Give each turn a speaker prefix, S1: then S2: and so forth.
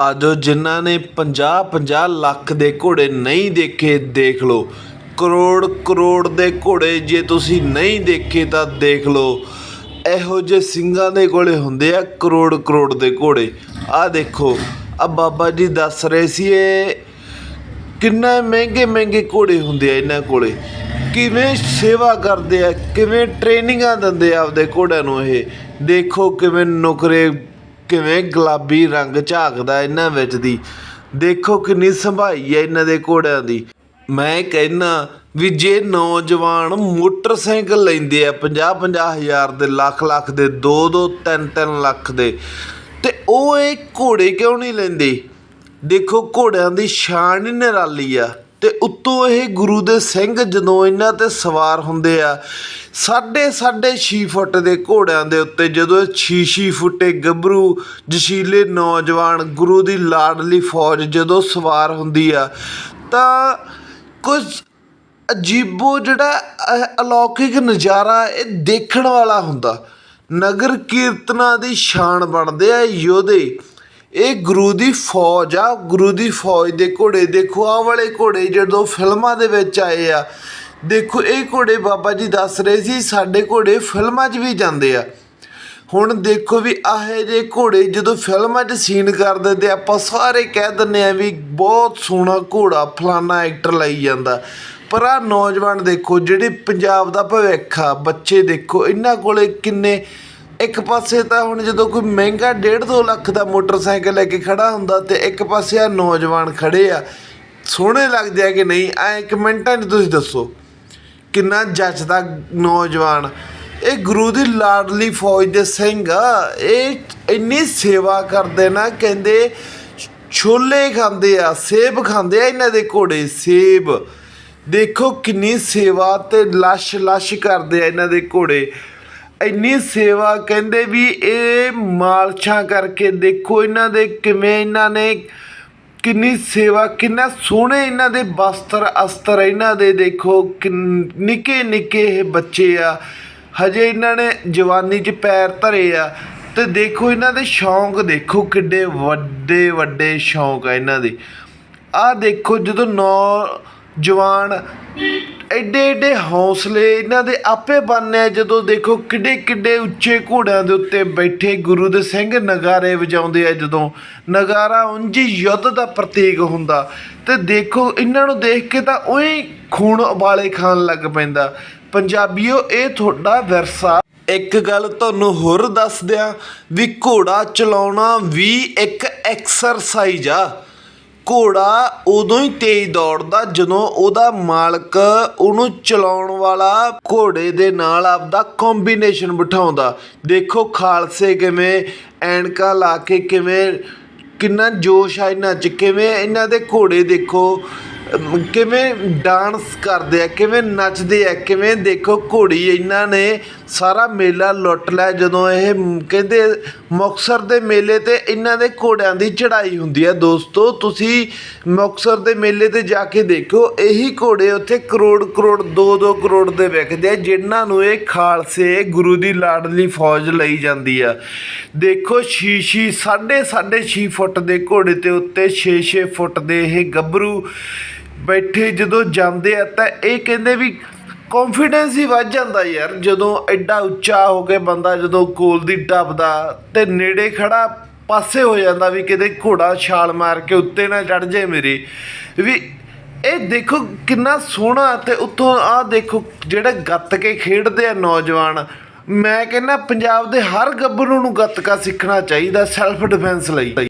S1: ਆਜੋ ਜਿਨ੍ਹਾਂ ਨੇ 50 50 ਲੱਖ ਦੇ ਘੋੜੇ ਨਹੀਂ ਦੇਖੇ, ਦੇਖ ਲਓ। ਕਰੋੜ ਕਰੋੜ ਦੇ ਘੋੜੇ ਜੇ ਤੁਸੀਂ ਨਹੀਂ ਦੇਖੇ ਤਾਂ ਦੇਖ ਲਓ। ਇਹੋ ਜਿਹੇ ਸਿੰਘਾਂ ਦੇ ਕੋਲੇ ਹੁੰਦੇ ਆ ਕਰੋੜ ਕਰੋੜ ਦੇ ਘੋੜੇ। ਆਹ ਦੇਖੋ ਆ ਬਾਬਾ ਜੀ ਦੱਸ ਰਹੇ ਸੀ ਇਹ ਕਿੰਨਾ ਮਹਿੰਗੇ ਮਹਿੰਗੇ ਘੋੜੇ ਹੁੰਦੇ ਆ ਇਹਨਾਂ ਕੋਲੇ। ਕਿਵੇਂ ਸੇਵਾ ਕਰਦੇ ਆ, ਕਿਵੇਂ ਟ੍ਰੇਨਿੰਗਾਂ ਦਿੰਦੇ ਆ ਆਪਦੇ ਘੋੜਿਆਂ ਨੂੰ ਇਹ। ਦੇਖੋ ਕਿਵੇਂ ਨੁਕਰੇ ਕਿਵੇਂ ਗੁਲਾਬੀ ਰੰਗ ਝਾਕਦਾ ਇਹਨਾਂ ਵਿੱਚ ਦੀ। ਦੇਖੋ ਕਿੰਨੀ ਸੰਭਾਈ ਹੈ ਇਹਨਾਂ ਦੇ ਘੋੜਿਆਂ ਦੀ। ਮੈਂ ਕਹਿੰਨਾ ਵੀ ਜੇ ਨੌਜਵਾਨ ਮੋਟਰਸਾਈਕਲ ਲੈਂਦੇ ਆ 50 50 ਹਜ਼ਾਰ ਦੇ ਲੱਖ ਲੱਖ ਦੇ 2 2 3 3 ਲੱਖ ਦੇ, ਤੇ ਉਹ ਇਹ ਘੋੜੇ ਕਿਉਂ ਨਹੀਂ ਲੈਂਦੇ? ਦੇਖੋ ਘੋੜਿਆਂ ਦੀ ਸ਼ਾਨ ਹੀ ਨਿਰਾਲੀ ਆ। ਤੇ ਉੱਤੋਂ ਇਹ ਗੁਰੂ ਦੇ ਸਿੰਘ ਜਦੋਂ ਇਹਨਾਂ ਤੇ ਸਵਾਰ ਹੁੰਦੇ ਆ, ਸਾਢੇ ਸਾਢੇ 6 ਫੁੱਟ ਦੇ ਘੋੜਿਆਂ ਦੇ ਉੱਤੇ ਜਦੋਂ ਇਹ 6-6 ਫੁੱਟੇ ਗੱਭਰੂ, ਜਸ਼ੀਲੇ ਨੌਜਵਾਨ ਗੁਰੂ ਦੀ ਲਾਡਲੀ ਫੌਜ ਜਦੋਂ ਸਵਾਰ ਹੁੰਦੀ ਆ, ਤਾਂ ਕੁਝ ਅਜੀਬੋ ਜਿਹੜਾ ਅਹ ਅਲੌਕਿਕ ਨਜ਼ਾਰਾ ਇਹ ਦੇਖਣ ਵਾਲਾ ਹੁੰਦਾ। ਨਗਰ ਕੀਰਤਨਾਂ ਦੀ ਸ਼ਾਨ ਬਣਦੇ ਆ ਯੋਧੇ। ਇਹ ਗੁਰੂ ਦੀ ਫੌਜ ਆ, ਗੁਰੂ ਦੀ ਫੌਜ ਦੇ ਘੋੜੇ, ਦੇਖੋ ਆਹ ਵਾਲੇ ਘੋੜੇ ਜਦੋਂ ਫਿਲਮਾਂ ਦੇ ਵਿੱਚ ਆਏ ਆ, ਦੇਖੋ ਇਹ ਘੋੜੇ ਬਾਬਾ ਜੀ ਦੱਸ ਰਹੇ ਸੀ, ਸਾਡੇ ਘੋੜੇ ਫਿਲਮਾਂ 'ਚ ਵੀ ਜਾਂਦੇ ਆ। ਹੁਣ ਦੇਖੋ ਵੀ ਆਹੇ ਜੇ ਘੋੜੇ ਜਦੋਂ ਫਿਲਮਾਂ 'ਚ ਸੀਨ ਕਰਦੇ ਤੇ ਆਪਾਂ ਸਾਰੇ ਕਹਿ ਦਿੰਦੇ ਆ ਵੀ ਬਹੁਤ ਸੋਹਣਾ ਘੋੜਾ, ਫਲਾਨਾ ਐਕਟਰ ਲਈ ਜਾਂਦਾ। ਪਰ ਆ ਨੌਜਵਾਨ ਦੇਖੋ, ਜਿਹੜੇ ਪੰਜਾਬ ਦਾ ਭਵਿੱਖ ਆ, ਬੱਚੇ ਦੇਖੋ, ਇਹਨਾਂ ਕੋਲੇ ਕਿੰਨੇ ਇੱਕ ਪਾਸੇ ਤਾਂ ਹੁਣ ਜਦੋਂ ਕੋਈ ਮਹਿੰਗਾ 1.5 2 ਲੱਖ ਦਾ ਮੋਟਰਸਾਈਕਲ ਲੈ ਕੇ ਖੜਾ ਹੁੰਦਾ ਤੇ ਇੱਕ ਪਾਸੇ ਆ ਨੌਜਵਾਨ ਖੜੇ ਆ, ਸੋਹਣੇ ਲੱਗਦੇ ਆ ਕਿ ਨਹੀਂ? ਐ ਕਮੈਂਟਾਂ 'ਚ ਤੁਸੀਂ ਦੱਸੋ, ਕਿੰਨਾ ਜੱਜਦਾ ਨੌਜਵਾਨ। ਇਹ ਗੁਰੂ ਦੀ ਲਾਡਲੀ ਫੌਜ ਦੇ ਸਿੰਘ ਆ, ਇਹ ਇੰਨੀ ਸੇਵਾ ਕਰਦੇ ਨਾ, ਕਹਿੰਦੇ ਛੋਲੇ ਖਾਂਦੇ ਆ, ਸੇਬ ਖਾਂਦੇ ਆ ਇਹਨਾਂ ਦੇ ਘੋੜੇ, ਸੇਬ। ਦੇਖੋ ਕਿੰਨੀ ਸੇਵਾ ਤੇ ਲਸ਼ ਲਸ਼ ਕਰਦੇ ਆ ਇਹਨਾਂ ਦੇ ਘੋੜੇ। ਇੰਨੀ ਸੇਵਾ ਕਹਿੰਦੇ ਵੀ ਇਹ ਮਾਲਸ਼ਾਂ ਕਰਕੇ ਦੇਖੋ ਇਹਨਾਂ ਦੇ ਕਿਵੇਂ ਇਹਨਾਂ ਨੇ ਕਿੰਨੀ ਸੇਵਾ, ਕਿੰਨਾ ਸੋਹਣੇ ਇਹਨਾਂ ਦੇ ਵਸਤਰ ਅਸਤਰ ਇਹਨਾਂ ਦੇ ਦੇਖੋ, ਕਿੰਨ- ਨਿੱਕੇ ਨਿੱਕੇ ਇਹ ਬੱਚੇ ਆ। ਹਜੇ ਇਹਨਾਂ ਨੇ ਜਵਾਨੀ 'ਚ ਪੈਰ ਧਰੇ ਆ ਤੇ ਦੇਖੋ ਇਹਨਾਂ ਦੇ ਸ਼ੌਂਕ ਦੇਖੋ ਕਿੱਡੇ ਵੱਡੇ ਵੱਡੇ ਸ਼ੌਂਕ ਆ ਇਹਨਾਂ ਦੇ। ਆਹ ਦੇਖੋ ਜਦੋਂ ਨੌ, ਜਵਾਨ ਐਡੇ ਐਡੇ ਹੌਸਲੇ ਇਹਨਾਂ ਦੇ ਆਪੇ ਬਣਨੇ ਆ, ਜਦੋਂ ਦੇਖੋ ਕਿੱਡੇ ਕਿੱਡੇ ਉੱਚੇ ਘੋੜਿਆਂ ਦੇ ਉੱਤੇ ਬੈਠੇ ਗੁਰੂ ਦੇ ਸਿੰਘ ਨਗਾਰੇ ਵਜਾਉਂਦੇ ਆ, ਜਦੋਂ ਨਗਾਰਾ ਉਂਝ ਯੁੱਧ ਦਾ ਪ੍ਰਤੀਕ ਹੁੰਦਾ। ਤੇ ਦੇਖੋ ਇਹਨਾਂ ਨੂੰ ਦੇਖ ਕੇ ਤਾਂ ਉਹੀ ਖੂਨ ਉਬਾਲੇ ਖਾਣ ਲੱਗ ਪੈਂਦਾ। ਪੰਜਾਬੀਓ, ਇਹ ਤੁਹਾਡਾ ਵਿਰਸਾ। ਇੱਕ ਗੱਲ ਤੁਹਾਨੂੰ ਹੋਰ ਦੱਸ ਦਿਆਂ ਵੀ ਘੋੜਾ ਚਲਾਉਣਾ ਵੀ ਇੱਕ ਐਕਸਰਸਾਈਜ਼ ਆ। ਘੋੜਾ ਉਦੋਂ ਹੀ ਤੇਜ਼ ਦੌੜਦਾ ਜਦੋਂ ਉਹਦਾ ਮਾਲਕ ਉਹਨੂੰ ਚਲਾਉਣ ਵਾਲਾ ਘੋੜੇ ਦੇ ਨਾਲ ਆਪਦਾ ਕੰਬੀਨੇਸ਼ਨ ਬਿਠਾਉਂਦਾ। ਦੇਖੋ ਖਾਲਸੇ ਕਿਵੇਂ ਐਨਕਾ ਲਾ ਕੇ ਕਿਵੇਂ ਕਿੰਨਾ ਜੋਸ਼ ਆ ਇਹਨਾਂ 'ਚ, ਕਿਵੇਂ ਇਹਨਾਂ ਦੇ ਘੋੜੇ ਦੇਖੋ। ਕਿਵੇਂ ਡਾਂਸ ਕਰਦੇ ਆ, ਕਿਵੇਂ ਨੱਚਦੇ ਆ, ਕਿਵੇਂ ਦੇਖੋ ਘੋੜੀ ਇਹਨਾਂ ਨੇ ਸਾਰਾ ਮੇਲਾ ਲੁੱਟ ਲਿਆ। ਜਦੋਂ ਇਹ ਕਹਿੰਦੇ ਮੁਕਤਸਰ ਦੇ ਮੇਲੇ ਤੇ ਇਹਨਾਂ ਦੇ ਘੋੜਿਆਂ ਦੀ ਚੜ੍ਹਾਈ ਹੁੰਦੀ ਆ ਦੋਸਤੋ, ਤੁਸੀਂ ਮੁਕਤਸਰ ਦੇ ਮੇਲੇ ਤੇ ਜਾ ਕੇ ਦੇਖੋ ਇਹੀ ਘੋੜੇ ਉੱਥੇ ਕਰੋੜ ਕਰੋੜ 2-2 ਕਰੋੜ ਦੇ ਵਿਕਦੇ ਆ, ਜਿਨ੍ਹਾਂ ਨੂੰ ਇਹ ਖਾਲਸੇ, ਗੁਰੂ ਦੀ ਲਾਡਲੀ ਫੌਜ ਲਈ ਜਾਂਦੀ ਆ। ਦੇਖੋ ਸ਼ੀਸ਼ੀ ਸਾਢੇ ਸਾਢੇ 6 ਫੁੱਟ ਦੇ ਘੋੜੇ ਤੇ ਉੱਤੇ 6-6 ਫੁੱਟ ਦੇ ਇਹ ਗੱਭਰੂ ਬੈਠੇ ਜਦੋਂ ਜਾਂਦੇ ਆ ਤਾਂ ਇਹ ਕਹਿੰਦੇ ਵੀ ਕੌਨਫੀਡੈਂਸ ਹੀ ਵੱਧ ਜਾਂਦਾ ਯਾਰ। ਜਦੋਂ ਐਡਾ ਉੱਚਾ ਹੋ ਕੇ ਬੰਦਾ ਜਦੋਂ ਗੋਲ ਦੀ ਟੱਪਦਾ ਤੇ ਨੇੜੇ ਖੜਾ ਪਾਸੇ ਹੋ ਜਾਂਦਾ ਵੀ ਕਿਤੇ ਘੋੜਾ ਛਾਲ ਮਾਰ ਕੇ ਉੱਤੇ ਨਾ ਚੜ ਜਾਏ ਮੇਰੇ। ਵੀ ਇਹ ਦੇਖੋ ਕਿੰਨਾ ਸੋਹਣਾ ਤੇ ਉੱਥੋਂ ਆਹ ਦੇਖੋ ਜਿਹੜੇ ਗੱਤ ਕੇ ਖੇਡਦੇ ਆ ਨੌਜਵਾਨ। ਮੈਂ ਕਹਿੰਦਾ ਪੰਜਾਬ ਦੇ ਹਰ ਗੱਭਰੂ ਨੂੰ ਗੱਤਕਾ ਸਿੱਖਣਾ ਚਾਹੀਦਾ ਸੈਲਫ ਡਿਫੈਂਸ ਲਈ।